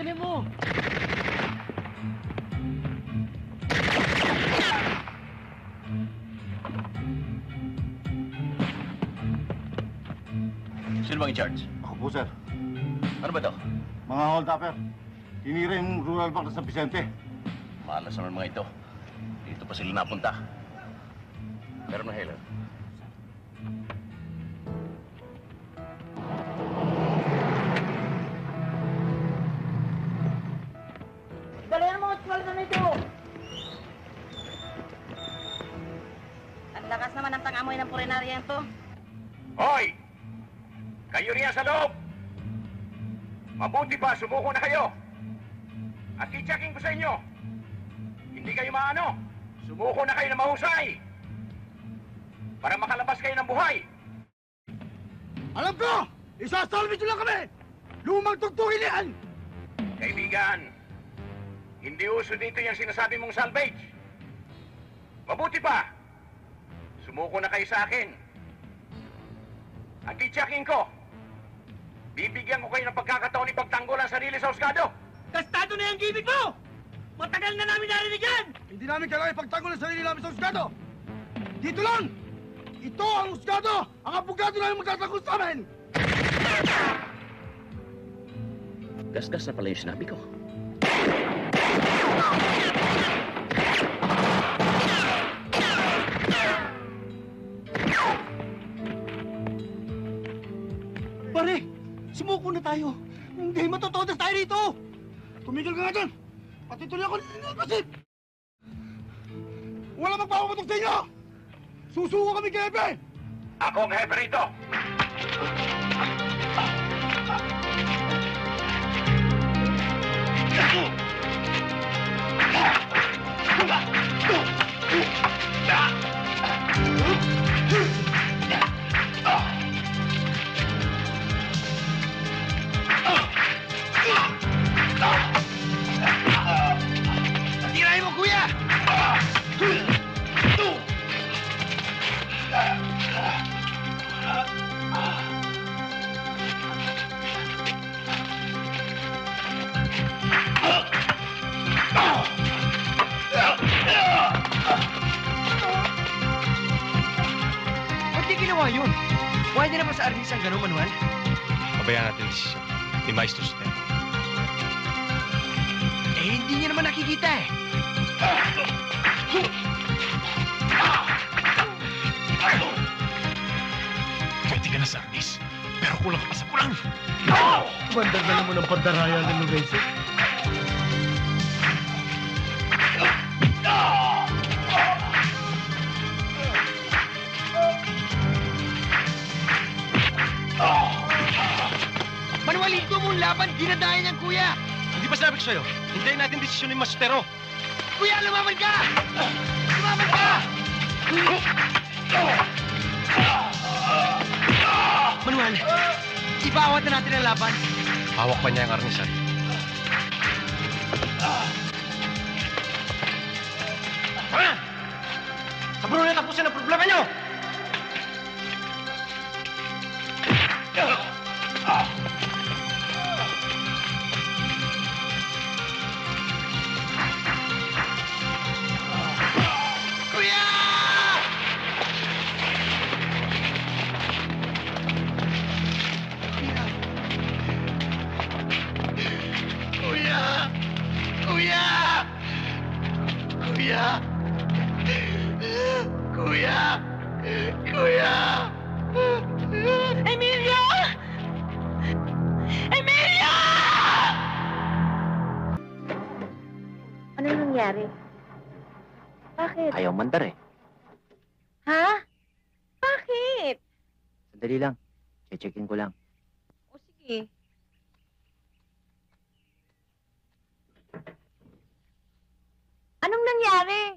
dali mo! Sino bang in-charge? Ako po, sir. Ano ba to? Mga hold-upper. Tinira yung rural bank sa San Vicente. Malas naman mga ito. Dito pa sila napunta. Meron na Helen. Ng purinarya to. Hoy! Kayo riyan sa loob! Mabuti pa, sumuko na kayo! At i-checking ko sa inyo, hindi kayo maano, sumuko na kayo na mahusay! Para makalabas kayo ng buhay! Alam ko! Isasalvage lang kami! Lumang tugtugin yan! Kaibigan, hindi uso dito yung sinasabi mong salvage. Mabuti pa, sumuko na kayo sa akin. At i-checking ko, bibigyan ko kayo ng pagkakataon ipagtanggol ang sarili sa Osgado. Gastado na yung gimmick mo! Matagal na namin narinig yan! Hindi namin kailangan ipagtanggol ang sarili namin sa Husgado! Dito lang! Ito ang Husgado! Ang abogado namin magtatanggol sa amin! Gasgas na pala yung sinabi ko. Sumuko na tayo! Hindi matotodas tayo rito! Tumigil ka nga dyan! Pati tuloy ako nilipasip! Wala magpapapatok sa inyo! Susuko kami kay Epe! Ako ang hepe rito. Tirahin sa Arnis ang gano'n, Manuel? Pabayaan natin ang desisyon. Ni Maestro Stem. Eh, hindi niya naman nakikita eh. Pwede ka na sa Arnis. Pero kulang ka pa sa kulang. Bandagalan mo ng pandaraya ng Lorenzo. Laban, dinadayan niyang kuya. Hindi ba sabi ko sa'yo? Hintayin natin desisyon ni Mastero. Kuya, lumaban ka! Lumaban ka! Manuel, ibawat na natin ang laban. Hawak pa niya ang Arnisan. Tara! Saburo na tapusin ang problema niyo! Kuya! Kuya! Kuya! Emilia! Emilia! Ano nangyari? Bakit? Ayaw mandar eh. Ha? Bakit? Sandali lang. Che-checkin ko lang. O sige. Nangyari?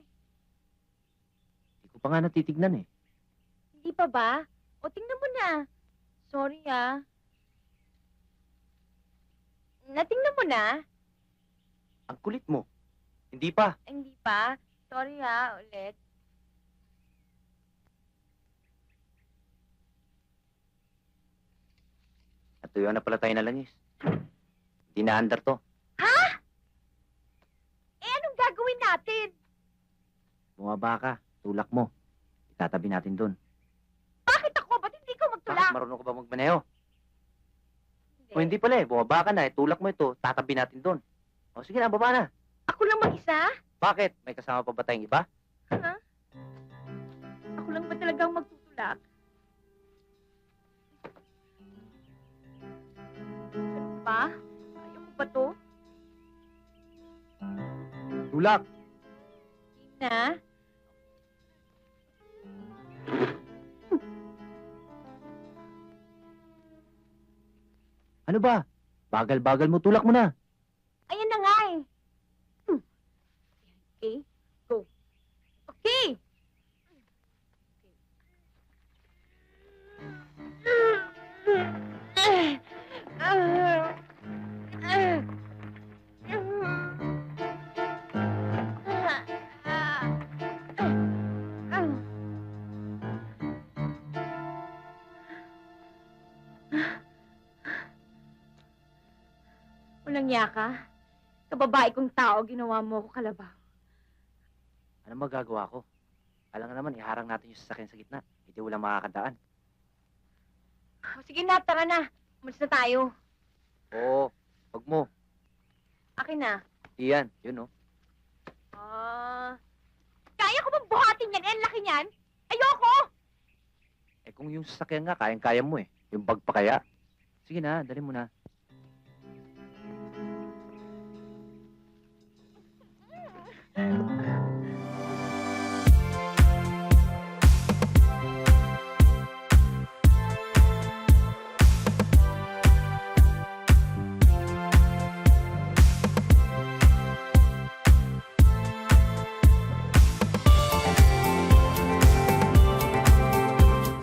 Hindi ko pa nga natitignan eh. Hindi pa ba? O tingnan mo na. Sorry ah. Natingnan mo na? Ang kulit mo. Hindi pa. Hindi pa? Sorry ah, ulit. Natuyuan na pala tayo na langis. Hindi na andar to. Bumaba ka. Tulak mo. Itatabi natin dun. Bakit ako? Ba't hindi ko Bakit magtulak? marunong ka ba magmaneho? O hindi pala eh. Bumaba ka na eh. Tulak mo ito. Tatabi natin dun. O sige na, baba na. Ako lang mag-isa? Bakit? May kasama pa ba tayong iba? Ako lang ba talagang magtutulak? Ano ba? Kaya mo ba to? Tulak! Ano ba? Bagal-bagal mo. Tulak mo na. Walang yaka. Kababae kong tao, ginawa mo ako kalabaw. Ano magagawa ko? Alam nga naman, iharang natin yung sasakyan sa gitna. Hindi wala makakadaan. O, sige na, tara na. Umalis na tayo. Oo. Wag mo. Akin na. Iyan. Yun oh. Ah. kaya ko bang buhatin yan? Eh, ang laki niyan. Ayoko! Eh kung yung sasakyan nga, kayang-kaya mo eh. Yung bag pa kaya. Sige na, dali mo na.